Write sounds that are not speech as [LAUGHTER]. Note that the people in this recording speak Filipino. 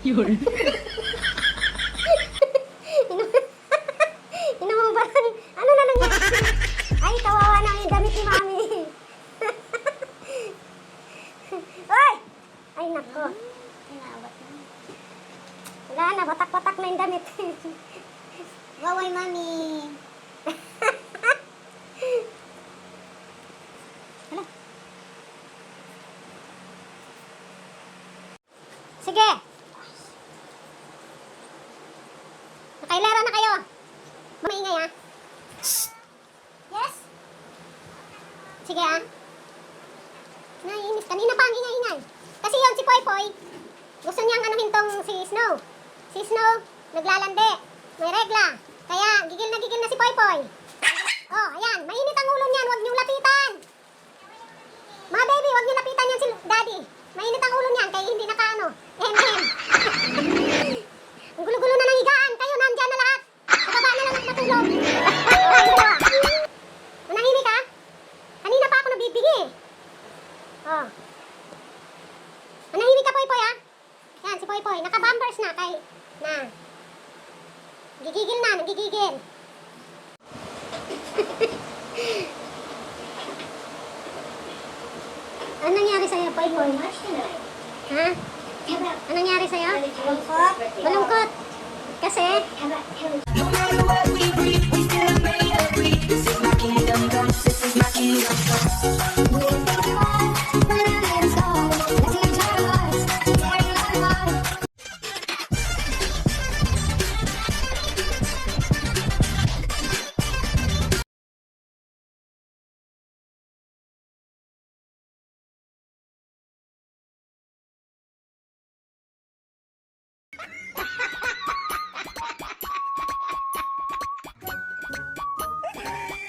Yun. [LAUGHS] Inuubaran. Ano na nangyari? Ay, kawawa na yung damit ni Mami. [LAUGHS] Ay! Ay, nako. Wala na, batak-batak na yung damit. [LAUGHS] Waway, mami. Sige. Nakailera na kayo. Maingay ha. Yes? Sige ha. Naiinis. Kanina pa ang ingay-ingay. Kasi yon si Poy Poy. Gusto niyang anuhin tong si Snow. Si Snow, naglalande. May regla. Kaya gigil na gigil na si Poy Poy. Oh, ayan. Mainit ang ulo niyan. Huwag niyong lapitan. Ma baby, huwag niyo lapitan yan si Daddy. Mainit ang ulo niyan kaya hindi nakaano. Ehem, Oh, dalawa. Manahimik ka? Kanina pa ako nabibigi. Oh. Manahimik ka, Poy Poy, ha? Yan, si Poy Poy. Naka-bumpers na kay... Na. Gigigil na, nagigigil. [LAUGHS] Ano nangyari sa'yo, Poy Poy? Ha? Ano nangyari sa'yo? Malungkot. Malungkot. Kasi? the what we breathe.